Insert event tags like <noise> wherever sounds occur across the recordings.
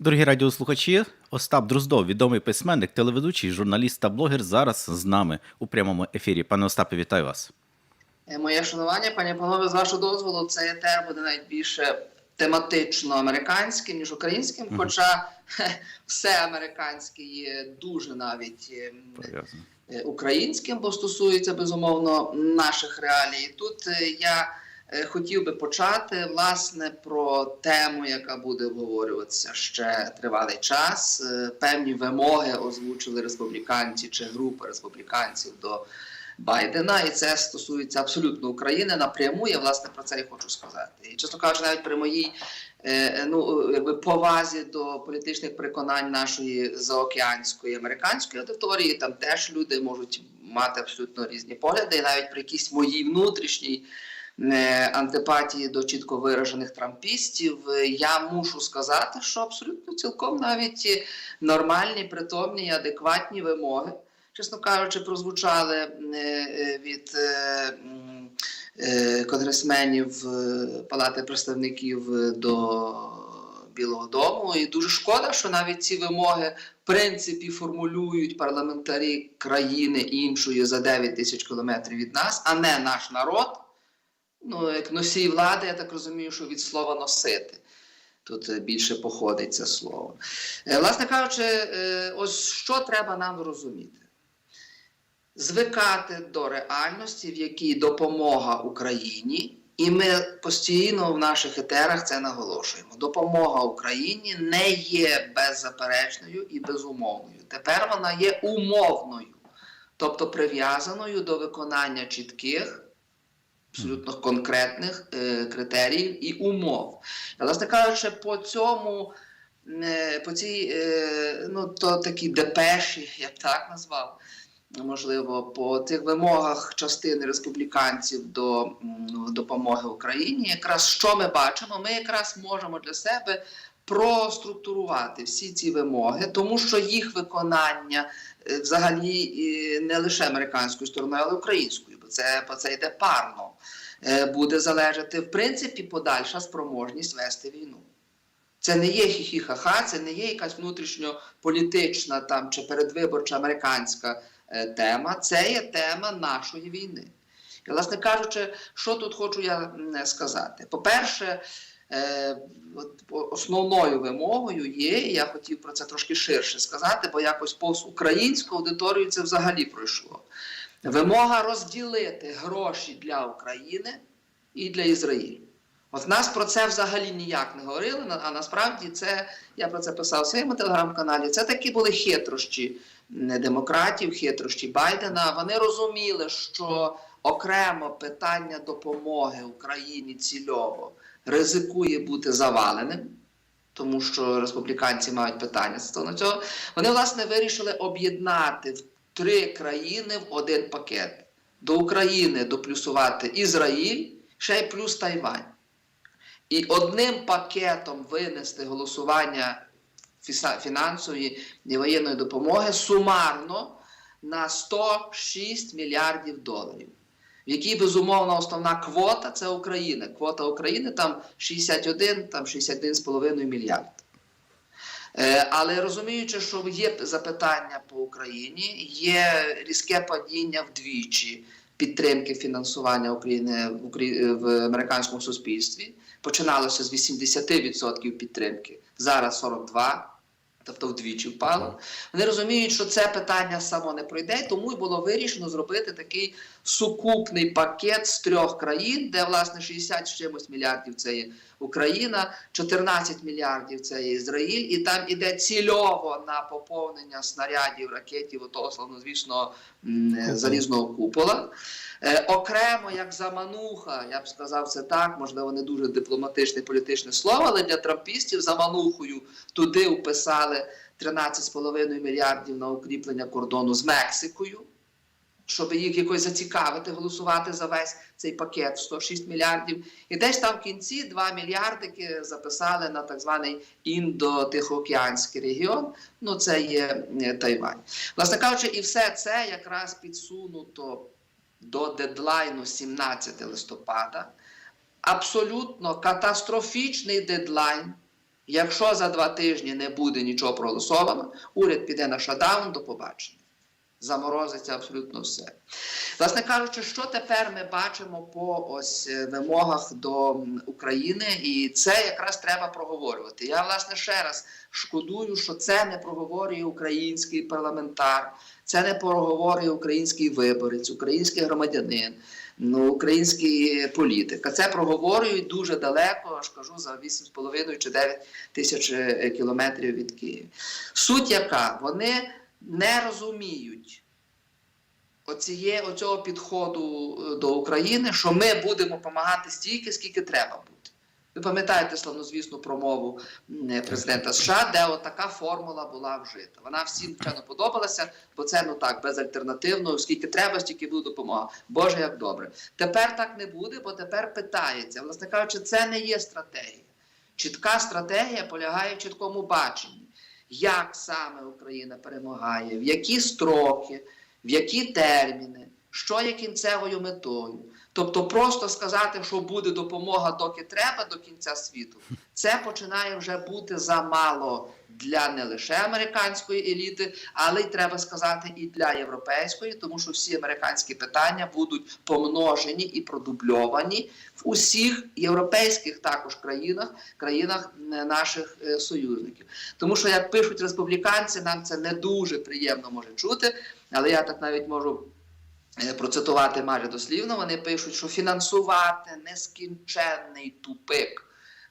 Дорогі радіослухачі, Остап Дроздов, відомий письменник, телеведучий, журналіст та блогер, зараз з нами у прямому ефірі. Пане Остапе, вітаю вас. Е, Моє шанування, пані панове, з вашого дозволу, цей етер буде навіть більше тематично американським, ніж українським. Мгм. Хоча хе, все американське є дуже навіть Пов'язано. е, українським, бо стосується безумовно наших реалій. Тут е, я е, хотів би почати власне про тему, яка буде обговорюватися ще тривалий час. Е, Певні вимоги озвучили республіканці чи група республіканців до Байдена, і це стосується абсолютно України напряму. Я власне про це і хочу сказати. І чесно кажучи, навіть при моїй е, ну якби повазі до політичних переконань нашої заокеанської американської аудиторії, там теж люди можуть мати абсолютно різні погляди, і навіть при якійсь моїй внутрішній. Е, Антипатії до чітко виражених трампістів, я мушу сказати, що абсолютно цілком навіть нормальні, притомні, адекватні вимоги чесно кажучи, прозвучали е, е, від конгресменів Палати представників до Білого Дому. І дуже шкода, що навіть ці вимоги в принципі формулюють парламентарі країни іншої за 9 тисяч кілометрів від нас, а не наш народ. Ну, як носій влади, я так розумію, що від слова носити. Тут е, більше походить це слово. Е, Власне кажучи, е, ось що треба нам розуміти звикати до реальності, в якій допомога Україні, і ми постійно в наших етерах це наголошуємо. Допомога Україні не є беззаперечною і безумовною. Тепер вона є умовною, тобто прив'язаною до виконання чітких. Абсолютно конкретних е, критеріїв і умов. Власне кажучи, по цьому, е, по цій, е, ну, то такі депеші, я б так назвав, можливо, по тих вимогах частини республіканців до м, допомоги Україні, якраз що ми бачимо, ми якраз можемо для себе проструктурувати всі ці вимоги, тому що їх виконання е, взагалі не лише американською стороною, але й українською, це, це йде парно. Е, Буде залежати в принципі подальша спроможність вести війну. Це не є хі-хі-ха-ха, це не є якась внутрішньополітична там чи передвиборча американська е, тема, це є тема нашої війни. І, власне кажучи, що тут хочу я сказати? По-перше, е, основною вимогою є, і я хотів про це трошки ширше сказати, бо якось повз українську аудиторію це взагалі пройшло. Вимога розділити гроші для України і для Ізраїлю. От нас про це взагалі ніяк не говорили, а насправді це, я про це писав в своєму телеграм-каналі, це такі були хитрощі демократів, хитрощі Байдена. Вони розуміли, що окремо питання допомоги Україні цільово ризикує бути заваленим, тому що республіканці мають питання стосовно цього. Вони, власне, вирішили об'єднати в три країни в один пакет. До України доплюсувати Ізраїль, ще й плюс Тайвань. І одним пакетом винести голосування фінансової і воєнної допомоги сумарно на 106 мільярдів доларів. В якій безумовно основна квота це Україна. Квота України там 61, там 61,5 мільярд. Е, Але розуміючи, що є запитання по Україні, є різке падіння вдвічі підтримки фінансування України в, в американському суспільстві. Починалося з 80% підтримки, зараз 42%, тобто вдвічі впало. Вони розуміють, що це питання само не пройде, тому й було вирішено зробити такий сукупний пакет з трьох країн, де власне 60 з чимось мільярдів це є Україна, 14 мільярдів це є Ізраїль, і там іде цільово на поповнення снарядів, ракетів, отого славнозвісного залізного купола. Е, окремо, як замануха, я б сказав це так, можливо, не дуже дипломатичне політичне слово, але для трампістів заманухою туди вписали 13,5 мільярдів на укріплення кордону з Мексикою, щоб їх якось зацікавити, голосувати за весь цей пакет 106 мільярдів. І десь там в кінці 2 мільярдики записали на так званий індо-тихоокеанський регіон. Ну, це є е, Тайвань. Власне кажучи, і все це якраз підсунуто до дедлайну 17 листопада. Абсолютно катастрофічний дедлайн, Якщо за два тижні не буде нічого проголосовано, уряд піде на шатдаун до побачення. Заморозиться абсолютно все. Власне кажучи, що тепер ми бачимо по ось е, вимогах до України, і це якраз треба проговорювати. Я власне ще раз шкодую, що це не проговорює український парламентар, це не проговорює український виборець, український громадянин, ну, український політик. Це проговорюють дуже далеко, аж кажу, за 8,5 чи 9 тисяч е, кілометрів від Києва. Суть яка? Вони не розуміють оціє, оцього підходу е, до України, що ми будемо допомагати стільки, скільки треба бути. Ви пам'ятаєте славнозвісну промову е, президента США, де от така формула була вжита. Вона всім вчено подобалася, бо це ну так безальтернативно, скільки треба, стільки буде допомога. Боже, як добре. Тепер так не буде, бо тепер питається. Власне кажучи, це не є стратегія. Чітка стратегія полягає в чіткому баченні, як саме Україна перемагає, в які строки, в які терміни, що є кінцевою метою. Тобто просто сказати, що буде допомога, доки треба до кінця світу, це починає вже бути замало для не лише американської еліти, але й треба сказати і для європейської, тому що всі американські питання будуть помножені і продубльовані в усіх європейських також країнах, країнах е, наших е, союзників. Тому що, як пишуть республіканці, нам це не дуже приємно може чути, але я так навіть можу процитувати майже дослівно. Вони пишуть, що фінансувати нескінченний тупик.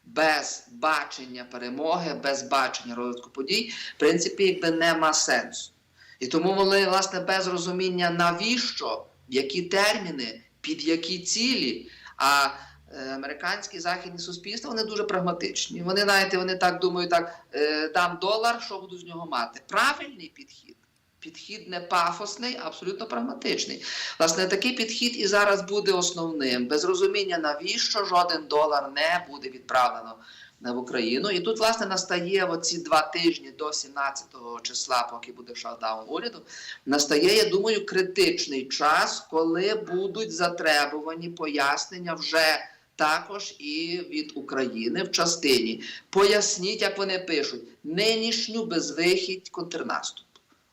Без бачення перемоги, без бачення розвитку подій, в принципі, якби нема сенсу. І тому вони, власне, без розуміння, навіщо, які терміни, під які цілі. А е, американські західні суспільства вони дуже прагматичні. Вони, знаєте, вони так думають, так е, дам долар, що буду з нього мати. Правильний підхід. Підхід не пафосний, а абсолютно прагматичний. Власне, такий підхід і зараз буде основним. Без розуміння, навіщо жоден долар не буде відправлено в Україну. І тут, власне, настає оці два тижні до 17 числа, поки буде шатдаун уряду, настає, я думаю, критичний час, коли будуть затребувані пояснення вже. Також і від України в частині. Поясніть, як вони пишуть, нинішню безвихідь контрнаступ.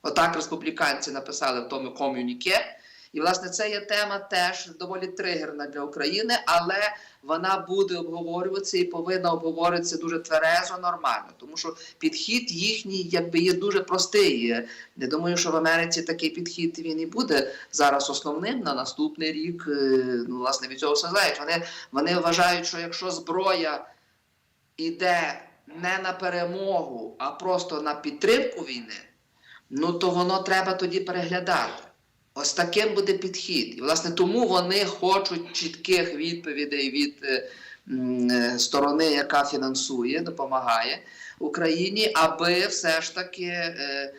Отак республіканці написали в тому ком'юніке. І, власне, це є тема теж доволі тригерна для України, але вона буде обговорюватися і повинна обговорюватися дуже тверезо, нормально. Тому що підхід їхній якби є дуже простий. Я думаю, що в Америці такий підхід він і буде зараз основним на наступний рік. Е, Ну, власне, від цього все залежить. Вони, вони вважають, що якщо зброя іде не на перемогу, а просто на підтримку війни ну то воно треба тоді переглядати. Ось таким буде підхід. І, власне, тому вони хочуть чітких відповідей від е, е, сторони, яка фінансує, допомагає Україні, аби все ж таки е,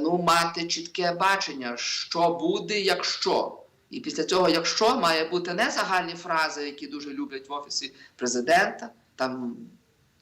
ну, мати чітке бачення, що буде, якщо. І після цього, якщо має бути не загальні фрази, які дуже люблять в офісі президента, там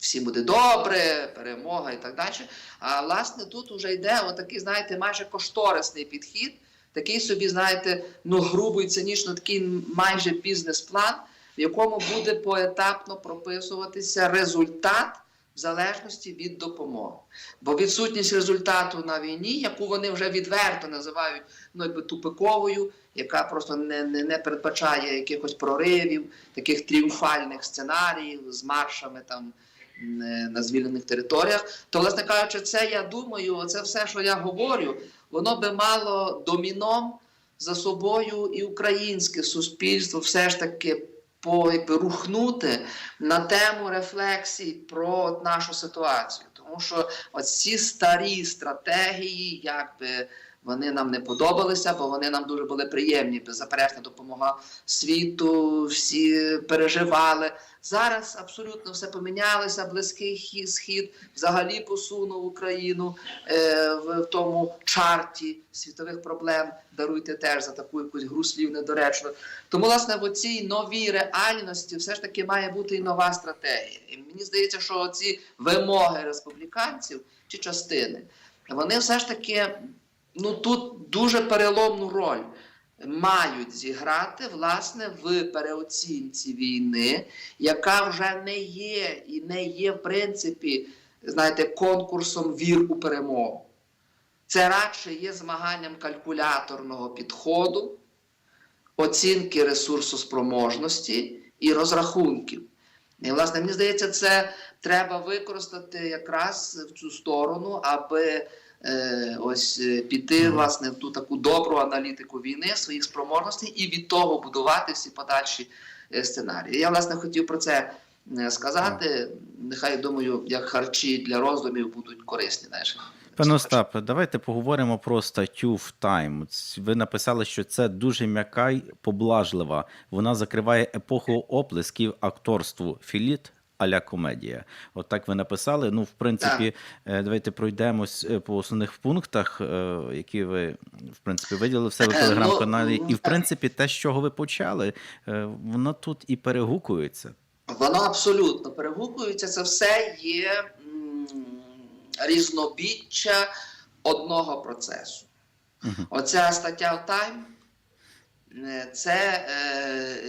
всі буде добре, перемога і так далі. А власне тут вже йде отакий, знаєте, майже кошторисний підхід, такий собі, знаєте, ну грубо і цинічно такий майже бізнес-план, в якому буде поетапно прописуватися результат в залежності від допомоги. Бо відсутність результату на війні, яку вони вже відверто називають ну, якби тупиковою, яка просто не, не, не передбачає якихось проривів, таких тріумфальних сценаріїв з маршами там на звільнених територіях, то, власне кажучи, це я думаю, це все, що я говорю, воно би мало доміном за собою і українське суспільство все ж таки по, рухнути на тему рефлексій про нашу ситуацію. Тому що оці старі стратегії, якби вони нам не подобалися, бо вони нам дуже були приємні. Беззаперечна допомога світу, всі переживали. Зараз абсолютно все помінялося. Близький хі- схід взагалі посунув Україну е, в тому чарті світових проблем. Даруйте теж за таку якусь гру слів недоречно. Тому, власне, в цій новій реальності все ж таки має бути і нова стратегія. І мені здається, що ці вимоги республіканців чи частини, вони все ж таки ну тут дуже переломну роль мають зіграти власне в переоцінці війни, яка вже не є і не є, в принципі, знаєте, конкурсом вір у перемогу. Це радше є змаганням калькуляторного підходу, оцінки ресурсоспроможності і розрахунків. І, власне, мені здається, це треба використати якраз в цю сторону, аби ось е, піти власне в ту таку добру аналітику війни, своїх спроможностей і від того будувати всі подальші е, сценарії. Я власне хотів про це е, сказати. Нехай думаю, як харчі для роздумів будуть корисні. Знаєш. Пане Остапе, давайте поговоримо про статтю в. Ц- Ви написали, що це дуже м'яка й поблажлива. Вона закриває епоху оплесків акторству філіт аля комедія. От так ви написали. Ну, в принципі, е, давайте пройдемось е, по основних пунктах, е, які ви в принципі виділили в себе в ну, телеграм-каналі. І в принципі, те, з чого ви почали, воно тут і перегукується. Воно абсолютно перегукується. Це все є різнобіччя одного процесу. Оця стаття Time це е,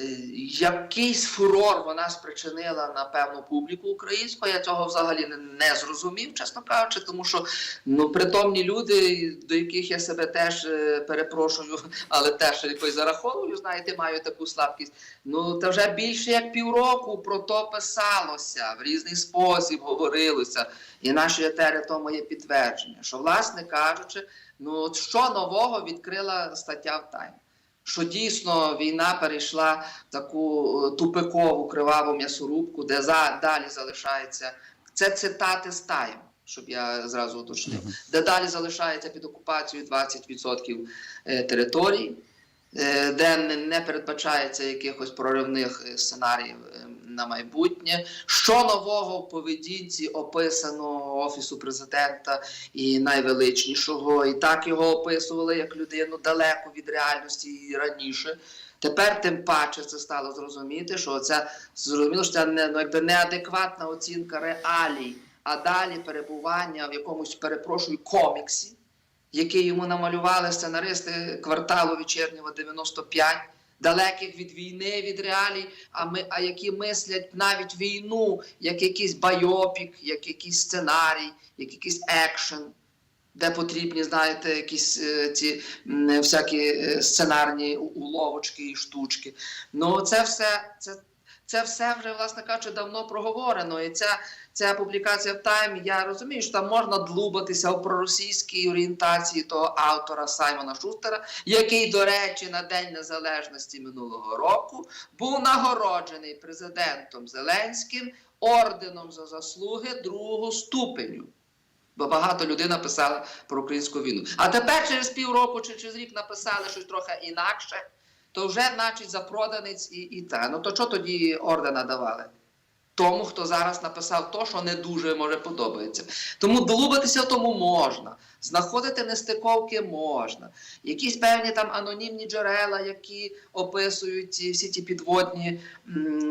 якийсь фурор вона спричинила на певну публіку українську. Я цього взагалі не, не зрозумів, чесно кажучи, тому що ну, притомні люди, до яких я себе теж е, перепрошую, <laughs> але теж якось зараховую, знаєте, маю таку слабкість. Ну, та вже більше як півроку про то писалося, в різний спосіб говорилося. І наші етери тому є підтвердження, що, власне кажучи, ну що нового відкрила стаття в Тайм? Що дійсно війна перейшла в таку е, тупикову криваву м'ясорубку, де за, далі залишається. Це цитати з Тайм, щоб я зразу уточнив, де далі залишається під окупацією 20% е, територій, е, де не- передбачається якихось проривних сценаріїв е, на майбутнє. Що нового в поведінці описано Офісу президента і найвеличнішого, і так його описували як людину далеко від реальності і раніше. Тепер тим паче це стало зрозуміти, що це зрозуміло, що це не ну, якби неадекватна оцінка реалій, а далі перебування в якомусь, перепрошую, коміксі, який йому намалювали сценаристи кварталу вечірнього 95, далеких від війни, від реалій, а ми, а які мислять навіть війну як якийсь байопік, як якийсь сценарій, як якийсь екшен. Де потрібні, знаєте, якісь е, ці всякі е, сценарні уловочки і штучки. Ну, це все, це, це все вже, власне кажучи, давно проговорено. І ця, ця публікація в Тайм, я розумію, що там можна длубатися у проросійській орієнтації того автора Саймона Шустера, який, до речі, на День Незалежності минулого року був нагороджений президентом Зеленським орденом за заслуги другого ступеню. Бо багато людей написали про українську війну. А тепер через півроку чи через рік написали щось трохи інакше, то вже, значить, запроданець і, і те. Ну то що тоді ордена давали? Тому, хто зараз написав то, що не дуже може подобається. Тому долубатися тому можна, знаходити нестиковки можна. Якісь певні там анонімні джерела, які описують ці, всі ті підводні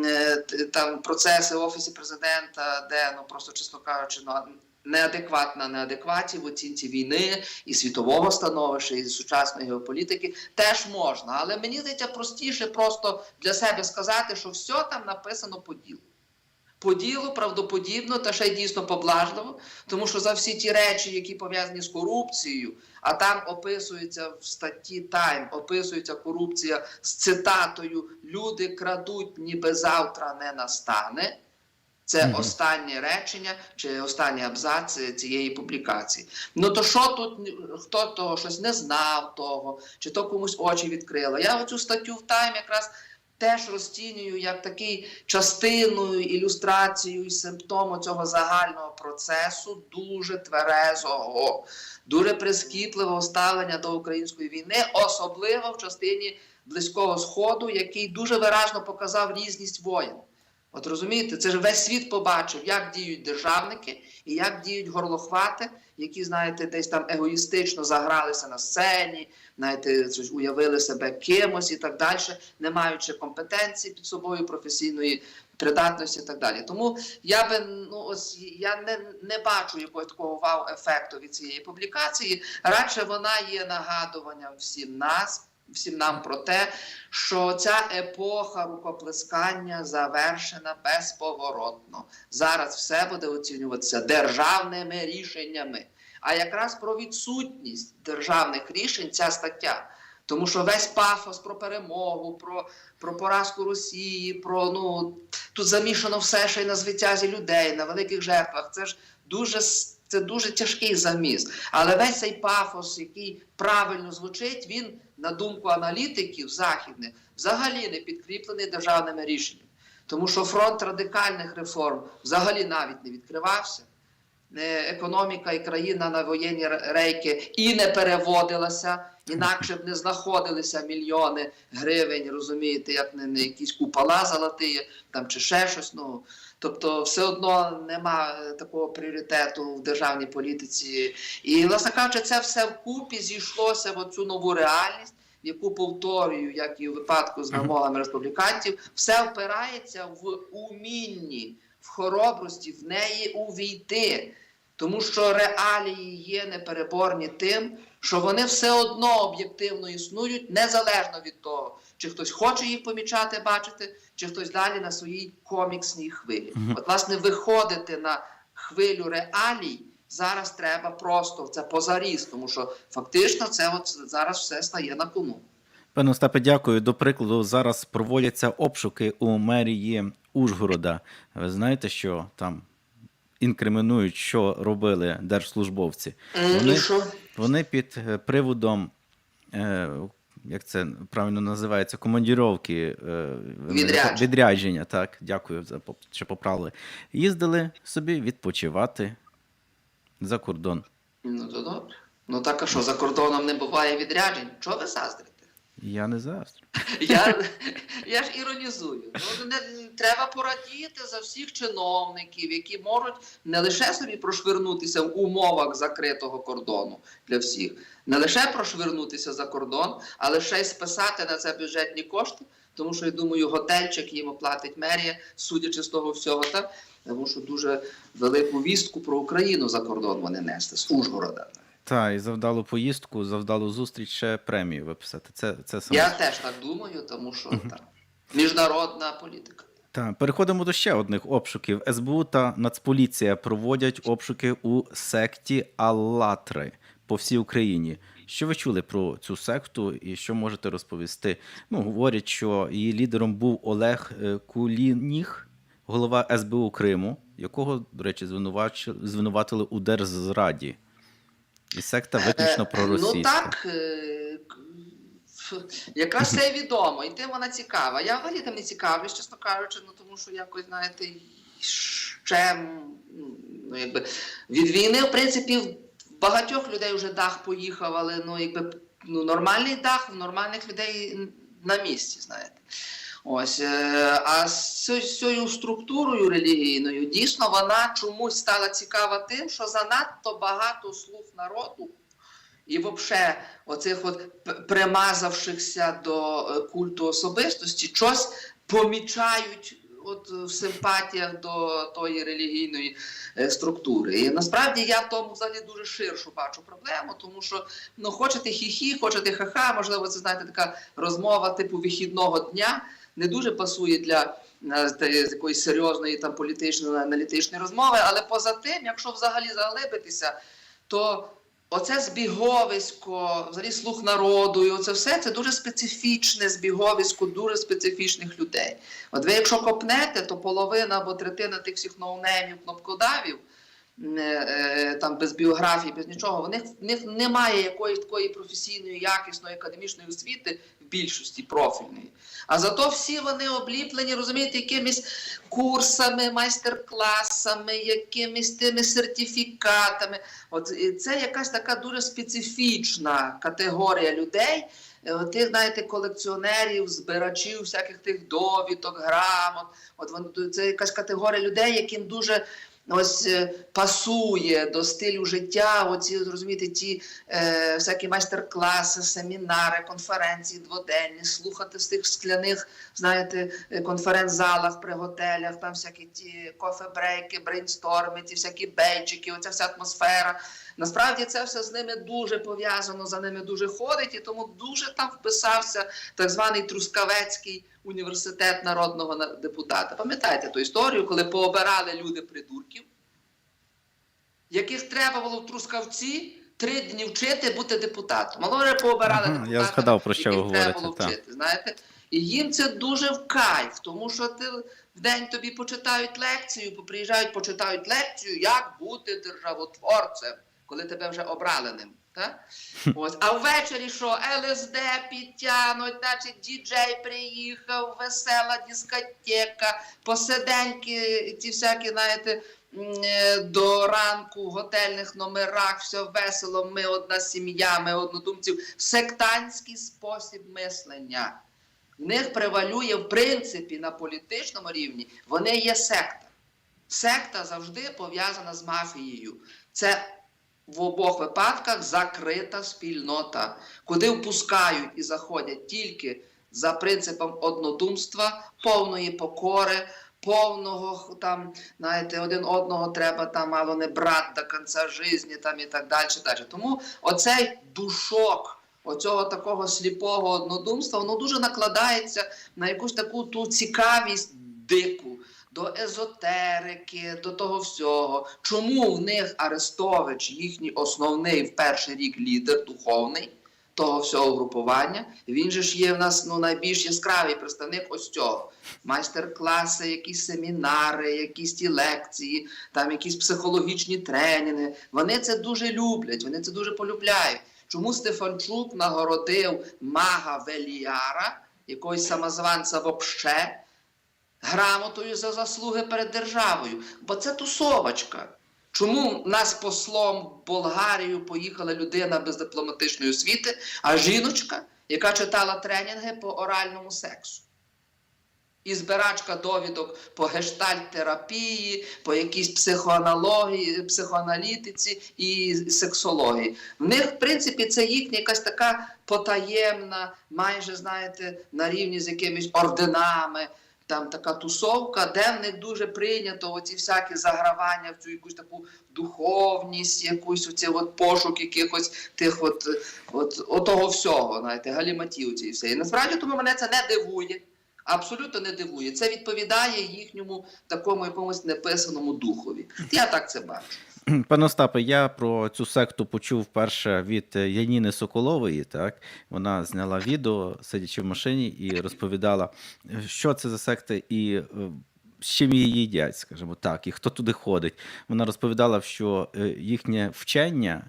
е, там процеси в офісі президента, де ну просто чесно кажучи, ну неадекватна неадекваті в оцінці війни і світового становища, і сучасної геополітики теж можна. Але мені здається простіше просто для себе сказати, що все там написано по ділу. По ділу правдоподібно та ще й дійсно поблажливо, тому що за всі ті речі, які пов'язані з корупцією, а там описується в статті Тайм, описується корупція з цитатою Люди крадуть, ніби завтра не настане. Це Мгм. останнє речення чи останній абзац цієї публікації. Ну то що тут хто того щось не знав того, чи то комусь очі відкрило? Я оцю статтю в Тайм якраз теж розцінюю як такий частиною, ілюстрацією і симптомом цього загального процесу дуже тверезого, дуже прискіпливого ставлення до української війни, особливо в частині Близького Сходу, який дуже виражно показав різність воєн. От розумієте, це ж весь світ побачив, як діють державники і як діють горлохвати, які, знаєте, десь там егоїстично загралися на сцені, знаєте, уявили себе кимось і так далі, не маючи компетенції під собою, професійної придатності і так далі. Тому я би ну ось я не, не бачу якогось такого вау-ефекту від цієї публікації. Радше вона є нагадуванням всім нас. Всім нам про те, що ця епоха рукоплескання завершена безповоротно. Зараз все буде оцінюватися державними рішеннями. А якраз про відсутність державних рішень ця стаття. Тому що весь пафос про перемогу, про, про поразку Росії, про ну тут замішано все ще й на звитязі людей, на великих жертвах. Це ж дуже це дуже тяжкий заміс. Але весь цей пафос, який правильно звучить, він, на думку аналітиків західних, взагалі не підкріплений державними рішеннями. Тому що фронт радикальних реформ взагалі навіть не відкривався. Е, Економіка і країна на воєнні рейки і не переводилася, інакше б не знаходилися мільйони гривень, розумієте, як не, не якісь купола золоті, там чи ще щось. Ну тобто, все одно нема такого пріоритету в державній політиці. І, власне кажучи, це все вкупі зійшлося в оцю нову реальність. Яку повторюю, як і у випадку з вимогами республіканців, все впирається в умінні, в хоробрості, в неї увійти. Тому що реалії є непереборні тим, що вони все одно об'єктивно існують, незалежно від того, чи хтось хоче їх помічати, бачити, чи хтось далі на своїй коміксній хвилі. От, власне, виходити на хвилю реалій зараз треба просто це позаріз, тому що фактично це от зараз все стає на кону. Пане Остапе, дякую. До прикладу, зараз проводяться обшуки у мерії Ужгорода. Ви знаєте, що там інкримінують, що робили держслужбовці. Вони- І що? Вони під е, приводом, е, як це правильно називається, командіровки е, Відрядження. відрядження. Так, дякую за що поправили. Їздили собі відпочивати за кордон. Ну то добре. Ну так а що за кордоном не буває відряджень? Чого ви заздрите? Я не завтра. Я, я ж іронізую. Ну, не, треба порадіти за всіх чиновників, які можуть не лише собі прошвернутися в умовах закритого кордону для всіх, не лише прошвернутися за кордон, але ще й списати на це бюджетні кошти. Тому що я думаю, готельчик їм оплатить мерія, судячи з того всього, так тому що дуже велику вістку про Україну за кордон вони несли з Ужгорода. Та, і завдалу поїздку, завдалу зустріч ще премію виписати. Це, це саме. Я теж так думаю, тому що так, міжнародна політика. Так, переходимо до ще одних обшуків. СБУ та Нацполіція проводять обшуки у секті Аллатри по всій Україні. Що ви чули про цю секту і що можете розповісти? Ну, говорять, що її лідером був Олег е, Кулініг, голова СБУ Криму, якого, до речі, звинуватили у держзраді. І секта виключно Е, проросійська. Ну так, е, якраз це відомо, і тим вона цікава. Я взагалі там не цікавлюсь, чесно кажучи, ну тому що якось, знаєте, ще ну, якби, від війни, в принципі, в багатьох людей вже дах поїхав, але ну, якби, ну, нормальний дах в нормальних людей на місці, знаєте. Ось, е, а з цією- структурою релігійною дійсно вона чомусь стала цікава тим, що занадто багато слуг народу і взагалі оцих от примазавшихся до е, культу особистості, щось помічають от в симпатіях до тої релігійної е, структури. І насправді я в тому взагалі дуже ширшу бачу проблему, тому що ну хочете хі-хі, хочете ха-ха, можливо, це знаєте така розмова типу вихідного дня. Не дуже пасує для е, якоїсь серйозної там політичної аналітичної розмови, але поза тим, якщо взагалі заглибитися, то оце збіговисько, взагалі слух народу, і оце все це дуже специфічне збіговисько дуже специфічних людей. От ви, якщо копнете, то половина або третина тих всіх ноунеймів, кнопкодавів, там без біографії, без нічого, в них, в них немає якоїсь такої професійної, якісної академічної освіти в більшості профільної. А зато всі вони обліплені, розумієте, якимись курсами, майстер-класами, якимись тими сертифікатами. От це якась така дуже специфічна категорія людей. е, Тих, знаєте, колекціонерів, збирачів всяких тих довідок, грамот. От вони це якась категорія людей, яким дуже ось е, пасує до стилю життя. Оці розумієте, ті е, всякі майстер-класи, семінари, конференції дводенні, слухати з тих скляних, знаєте, е, конференц-залах при готелях, там всякі ті кофе-брейки, брейнсторми, ті всякі бейджики, оця вся атмосфера. Насправді це все з ними дуже пов'язано, за ними дуже ходить, і тому дуже там вписався так званий Трускавецький університет народного депутата. Пам'ятаєте ту історію, коли пообирали люди придурків, яких треба було в Трускавці три дні вчити бути депутатом. Вони пообирали Ага, я згадав, про що ви яких треба було вчити, знаєте? І їм це дуже в кайф, тому що ти в день тобі почитають лекцію, поприїжджають, почитають лекцію, як бути державотворцем, коли тебе вже обрали ним. Так? Ось. А ввечері що? ЛСД підтягнуть, значить діджей приїхав, весела дискотека, посиденьки, ті всякі, знаєте, е, до ранку в готельних номерах, все весело, ми одна сім'я, ми однодумців. Сектантський спосіб мислення. В них превалює, в принципі, на політичному рівні, вони є секта. Секта завжди пов'язана з мафією. Це в обох випадках закрита спільнота, куди впускають і заходять тільки за принципом однодумства, повної покори, повного там, знаєте, один одного треба там мало не брат до кінця житті, там і так далі. далі. Тому оцей душок. Оцього такого сліпого однодумства, воно дуже накладається на якусь таку ту цікавість дику до езотерики, до того всього. Чому в них Арестович, їхній основний в перший рік лідер духовний того всього групування? Він же ж є в нас ну, найбільш яскравий представник ось цього. Майстер-класи, якісь семінари, якісь ті лекції, там якісь психологічні тренінги. Вони це дуже люблять, вони це дуже полюбляють. Чому Стефанчук нагородив мага Веліяра, якогось самозванця вообще, грамотою за заслуги перед державою? Бо це тусовочка. Чому нас послом в Болгарію поїхала людина без дипломатичної освіти, а жіночка, яка читала тренінги по оральному сексу? І збирачка довідок по гештальт-терапії, по якійсь психоаналогії, психоаналітиці і сексології. В них, в принципі, це їхня якась така потаємна, майже знаєте, на рівні з якимись орденами. Там така тусовка, де в них дуже прийнято оці всякі загравання в цю якусь таку духовність, якусь оці от пошук якихось тих от, от, от того всього, знаєте, галіматів цієї все. І насправді тому мене це не дивує. Абсолютно не дивує. Це відповідає їхньому такому якомусь неписаному духові. Я так це бачу. <clears throat> Пане Остапе, я про цю секту почув вперше від Яніни Соколової. Так вона зняла відео, сидячи в машині, і розповідала, що це за секта і е, з чим її їдять, скажімо так, і хто туди ходить. Вона розповідала, що е, їхнє вчення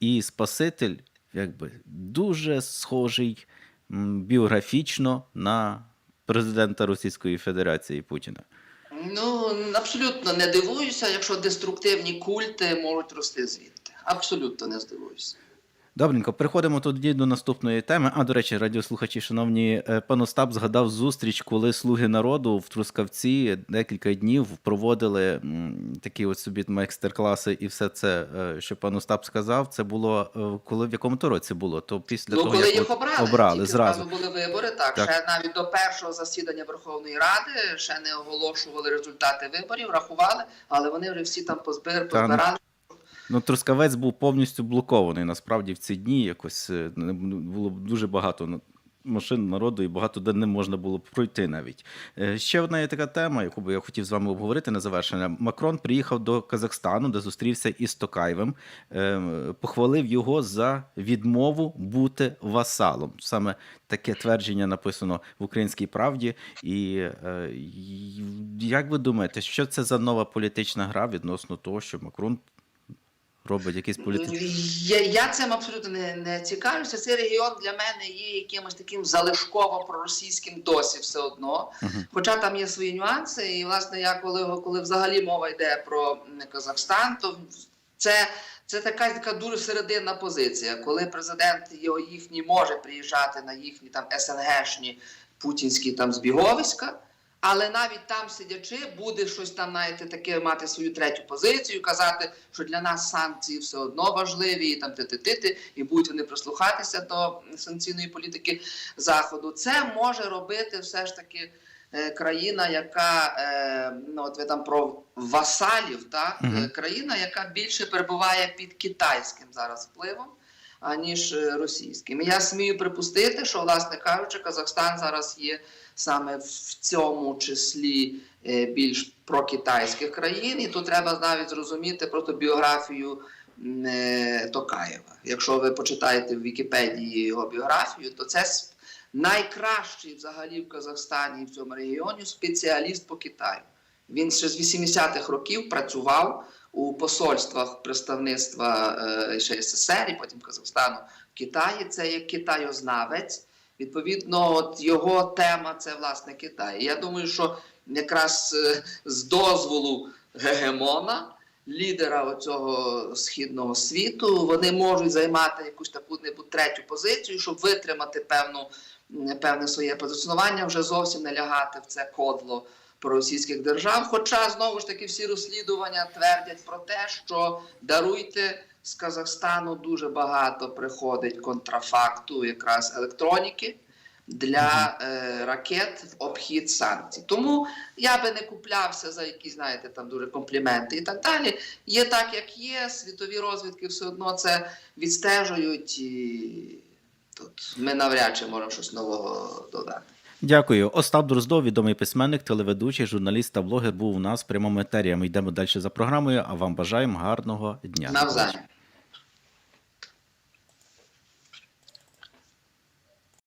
і Спаситель, якби дуже схожий біографічно на президента Російської Федерації Путіна. Ну абсолютно не дивуюся, якщо деструктивні культи можуть рости звідти. Абсолютно не здивуюся. Добренько, переходимо тоді до наступної теми. А до речі, радіослухачі, шановні, е, пан Остап згадав зустріч, коли слуги народу в Трускавці декілька днів проводили такі от собі майстер-класи, і все це, е, що пан Остап сказав, це було е, коли в якому то році було? То після ну, того, коли як їх обрали, обрали тільки зразу. були вибори, так, Так. ще навіть до першого засідання Верховної Ради ще не оголошували результати виборів, рахували, але вони вже всі там ну, позбирали. Ну, Трускавець був повністю блокований. Насправді в ці дні якось е, було дуже багато машин народу і багато де не можна було пройти навіть. Е, Ще одна є така тема, яку би я хотів з вами обговорити на завершення. Макрон приїхав до Казахстану, де зустрівся із Токаєвим, е, похвалив його за відмову бути васалом. Саме таке твердження написано в українській правді. І як ви думаєте, що це за нова політична гра відносно того, що Макрон робить якісь політичні. Я, я цим абсолютно не, не цікавлюся. Цей регіон для мене є якимось таким залишково проросійським досі все одно. Мгм. Хоча там є свої нюанси, і власне я коли, коли взагалі мова йде про Казахстан, то це, це така, така дуже серединна позиція, коли президент його їхній може приїжджати на їхні там СНГшні путінські там збіговиська. Але навіть там сидячи, буде щось там, знаєте, таке мати свою третю позицію, казати, що для нас санкції все одно важливі, і там ти-ти-ти-ти, і будуть вони прислухатися до санкційної політики Заходу. Це може робити все ж таки е, країна, яка е, ну от ви там про васалів, так Мгм. Е, країна, яка більше перебуває під китайським зараз впливом. Аніж е, російським. Я смію припустити, що, власне кажучи, Казахстан зараз є саме в цьому числі е, більш прокитайських країн, і тут треба навіть зрозуміти просто біографію е, Токаєва. Якщо ви почитаєте в Вікіпедії його біографію, то це найкращий взагалі в Казахстані в цьому регіоні спеціаліст по Китаю. Він ще з 80-х років працював у посольствах представництва е, ще СССР і потім Казахстану в Китаї. Це є китаєзнавець. Відповідно, от його тема це власне Китай. Я думаю, що якраз е, з дозволу гегемона, лідера цього східного світу, вони можуть займати якусь таку небудь третю позицію, щоб витримати певну, певне своє позиціонування, вже зовсім не лягати в це кодло проросійських держав. Хоча знову ж таки всі розслідування твердять про те, що даруйте з Казахстану дуже багато приходить контрафакту, якраз електроніки. Для е, ракет в обхід санкцій. Тому я би не куплявся за якісь, знаєте, там дуже компліменти і так далі. Є так, як є. Світові розвідки все одно це відстежують, і тут ми навряд чи можемо щось нового додати. Дякую. Остап Дроздов, відомий письменник, телеведучий, журналіст та блогер, був у нас в прямому етері. Ми йдемо далі за програмою. А вам бажаємо гарного дня. Навзаєм.